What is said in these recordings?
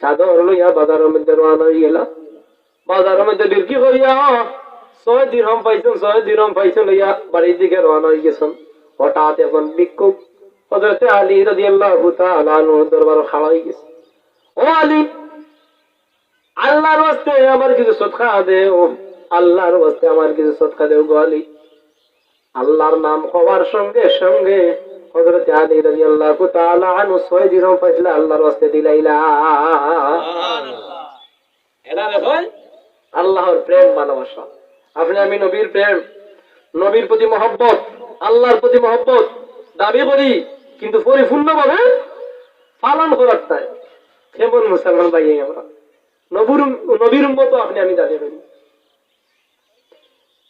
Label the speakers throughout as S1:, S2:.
S1: চাদর লইয়া বাজারের মধ্যে রওনা হয়ে গেলা বাজারের মধ্যে বিক্রি করিয়া, ছয় দিরহম পাইছেন, ছয় দিরহম পাইছেন, লইয়া বাড়ির দিকে রওনা হয়ে গেছেন। হঠাৎ এখন বিক্ষোভ। হজরতে আলী রাজি আল্লাহ দরবার খাড়া হয়ে গেছে। ও আলী, আল্লাহর বাস্তে আমার কিছু সৎকা দেও আল্লাহর বাস্তে আমার কিছু সৎকা দেও গো আলী। আল্লাহর নাম হওয়ার সঙ্গে সঙ্গে হজরতে আলী রাজি আল্লাহ আনু ছয় দিরহম পাইছিল আল্লাহর বাস্তে দিলাইলা।
S2: এটা
S1: আল্লাহর প্রেম ভালোবাসা। আপনি আমি নবীর প্রেম নবীর প্রতি মহব্বত আল্লাহর প্রতি মহব্বত দাবি করি কিন্তু পরিপূর্ণভাবে পালন করার তাই। কেমন মুসলমান ভাই আমরা? নবুর নবীর মতো আপনি আমি দাবি করি।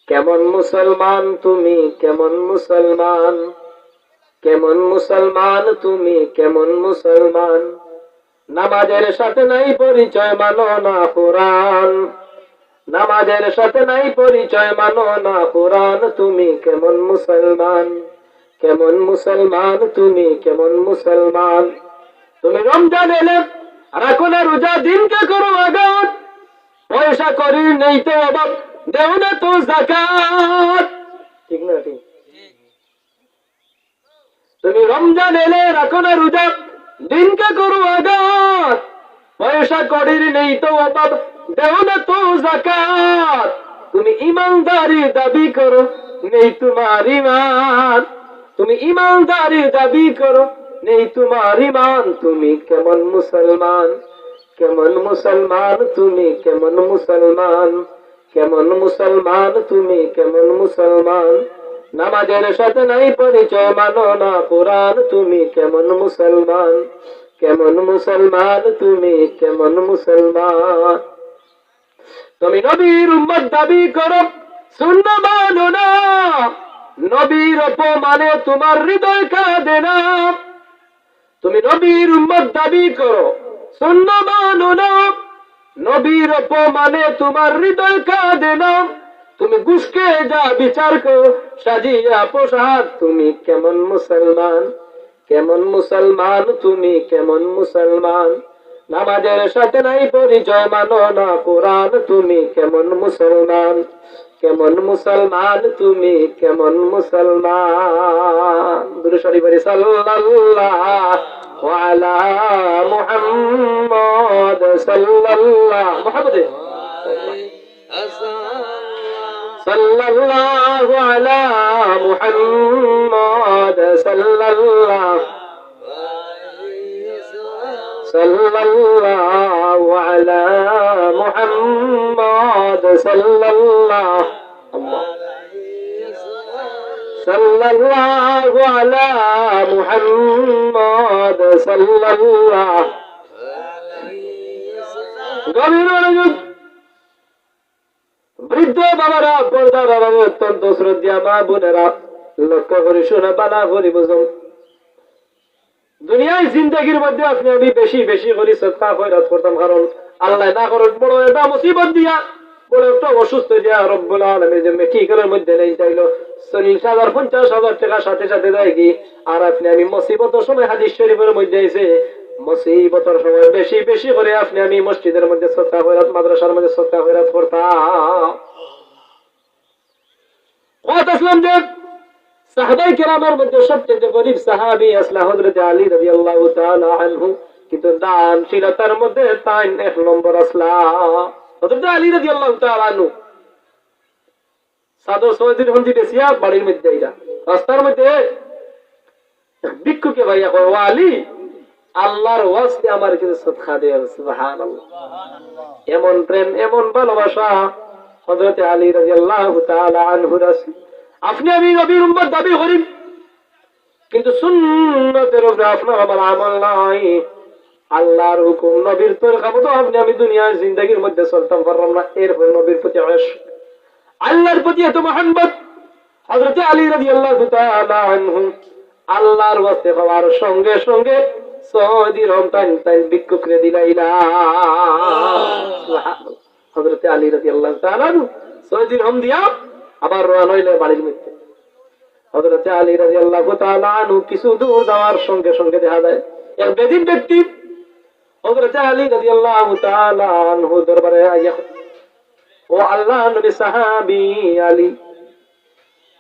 S1: কেমন মুসলমান তুমি, কেমন মুসলমান? কেমন মুসলমান তুমি, কেমন মুসলমান? নামাজের সাথে নাই পরিচয় মানো না কোরআন। নামাজের সাথে নাই পরিচয় মানো না কোরআন। তুমি কেমন মুসলমান? কেমন মুসলমান তুমি, কেমন মুসলমান? তুমি রমজান এলে রাখো না রোজা দিনকে করো আগাত পয়সা করি নেই তো অভাব। দেও না তো ঠিক না, ঠিক? তুমি রমজান এলে রাখো না রোজা, দিনকে করো আগাত পয়সা করির নেই তো অভাব দেও না তো জাকাত তুমি ইমানদারি দাবি করো, নেই তোমার ইমান তুমি ইমানদারি দাবি করো, নেই তোমার ইমান তুমি কেমন মুসলমান কেমন মুসলমান, তুমি কেমন মুসলমান। কেমন মুসলমান তুমি, কেমন মুসলমান? নামাজের সাথে নাই পরিচয়, মানো না কোরআন তুমি, কেমন মুসলমান? কেমন মুসলমান তুমি, কেমন মুসলমান? তুমি নবীর উম্মত দাবি করো, শূন্য মানো না। নবীর অপমানে তোমার হৃদয় কাঁদে না। তুমি নবীর উম্মত দাবি করো, শূন্য মানো না। নবীর অপমানে তোমার হৃদয় কাঁদে না। তুমি গুসকে যা বিচার করো সাজিয়া পোশাক, তুমি কেমন মুসলমান? কেমন মুসলমান, তুমি কেমন মুসলমান? নামাজের সাথে নাই পরিচয়, মানো না কোরআন, তুমি কেমন মুসলমান? কেমন মুসলমান, তুমি কেমন মুসলমান? দুরু আলা মুহাম্মদ। صلى الله محمد. صلى الله على محمد. صلى الله صلى الله على محمد. صلى الله صلى الله على محمد. صلى الله বৃদ্ধ বাবারা পর্দার বাবা অত্যন্ত শ্রদ্ধা মা বোনেরা, লক্ষ্য করে শোনা বানা করি বুঝুন। দুনিয়ায় জিন্দগির মধ্যে আপনি আমি বেশি বেশি করে সৎকা খয়রাত করতাম, কারণ আল্লাহ না করেন বড় একটা মুসিবত দিয়া, বড় একটা অসুস্থ দিয়া রব্বুল আলমের যে মেডিকেলের মধ্যে নেই, চাইলো চল্লিশ হাজার, পঞ্চাশ হাজার টাকা সাথে সাথে দেয় কি? আর আপনি আমি মুসিবতের সময় হাদিস শরীফের মধ্যে এসে মুসিবতের সময় বেশি বেশি করে আপনি আমি মসজিদের মধ্যে সৎকা খয়রাত মাদ্রাসার মধ্যে সৎকা খয়রাত করতাম সাহাবাই কেরামের মধ্যে সবচেয়ে গরিব সাহাবি আসলা হজরত আলী রবি আল্লাহ আনহু, কিন্তু দানশীলতার মধ্যে তাই এক নম্বর আসলা। হজরত আলী রবি আল্লাহ আনহু, সাদর সৌদির হন্দি বেশিয়া বাড়ির মধ্যে রাস্তার মধ্যে ভিক্ষুকে ভাইয়া কয়, ও আলী আল্লাহর ওয়াস্তে আমার কিছু সৎখা দেয় সুবহান এমন প্রেম, এমন ভালোবাসা হজরত আলী রাজি আল্লাহ আনহুর আছে। আপনি আমি নবীর উম্মত দাবি করি। কিন্তু সুন্নতের উপরে আপনার আমার আমল নাই। আল্লাহর হুকুম নবীর তরিকা মতো আপনি আমি দুনিয়ার জিন্দগির মধ্যে চলতাম পারলাম না, এরপর নবীর প্রতি আস আল্লাহর প্রতি এত মোহাম্মত হজরত আলী রাজি আল্লাহ আনহু আল্লাহর ওয়াস্তে হওয়ার সঙ্গে সঙ্গে সৌদি রম টাইম টাইম বিক্ষু করে দিলাইলা। হজরত আলী রাজি আল্লাহ সৌদি রম দিয়া আবার রোয়ান হইলে বাড়ির মধ্যে। হজরত আলী রাজি আল্লাহ আনু কিছু দূর যাওয়ার সঙ্গে সঙ্গে দেখা যায়, এক বেদিন ব্যক্তি হযরত আলী রাদিয়াল্লাহু তাআলা আনহু দরবারে আইয়া ও আল্লাহ নবী সাহাবী আলী,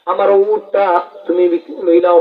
S1: আমার উটটা তুমি লইলাও।